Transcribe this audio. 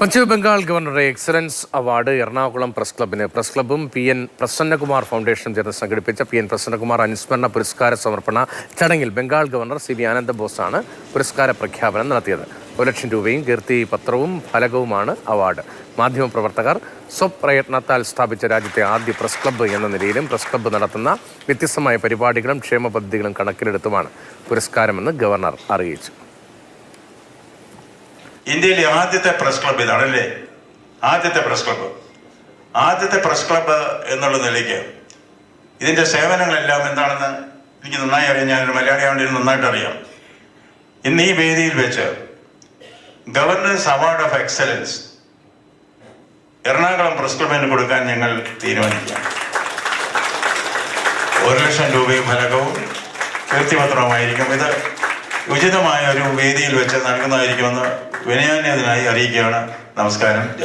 പശ്ചിമ ബംഗാൾ ഗവർണറുടെ excellence award Ernakulam press ക്ലബിന് press ക്ലബും പി എൻ പ്രസന്നകുമാർ ഫൗണ്ടേഷനും ചേർന്ന് സംഘടിപ്പിച്ച പി എൻ പ്രസന്നകുമാർ അനുസ്മരണ പുരസ്കാര സമർപ്പണ ചടങ്ങിൽ ബംഗാൾ ഗവർണർ സി വി ആനന്ദ ബോസാണ് പുരസ്കാര പ്രഖ്യാപനം നടത്തിയത്. ഒരു ലക്ഷം രൂപയും കീർത്തി പത്രവും ഫലകവുമാണ് അവാർഡ്. മാധ്യമപ്രവർത്തകർ സ്വപ്രയത്നത്താൽ സ്ഥാപിച്ച രാജ്യത്തെ ആദ്യ പ്രസ് ക്ലബ്ബ് എന്ന നിലയിലും പ്രസ് ക്ലബ്ബ് നടത്തുന്ന വ്യത്യസ്തമായ പരിപാടികളും ക്ഷേമ പദ്ധതികളും കണക്കിലെടുത്തുമാണ് പുരസ്കാരമെന്ന് ഗവർണർ അറിയിച്ചു. ഇന്ത്യയിലെ ആദ്യത്തെ പ്രസ് ക്ലബ്ബ് ഇതാണല്ലേ ആദ്യത്തെ പ്രസ് ക്ലബ്ബ് ആദ്യത്തെ പ്രസ് ക്ലബ്ബ് എന്നുള്ള നിലയ്ക്ക് ഇതിന്റെ സേവനങ്ങളെല്ലാം എന്താണെന്ന് എനിക്ക് നന്നായി അറിയാം. ഞാനൊരു മലയാളിയാണ് നന്നായിട്ട് അറിയാം. ഇന്ന് ഈ വേദിയിൽ വെച്ച് governance award of excellence Ernakulam press ക്ലബിന് കൊടുക്കാൻ ഞങ്ങൾ തീരുമാനിക്കാം. ഒരു ലക്ഷം രൂപയും ഫലകവും കീർത്തിപത്രവുമായിരിക്കും ഇത്. ഉചിതമായ ഒരു വേദിയിൽ വെച്ച് നൽകുന്നതായിരിക്കുമെന്ന് വിനയാന്യതിനായി അറിയിക്കുകയാണ്. നമസ്കാരം.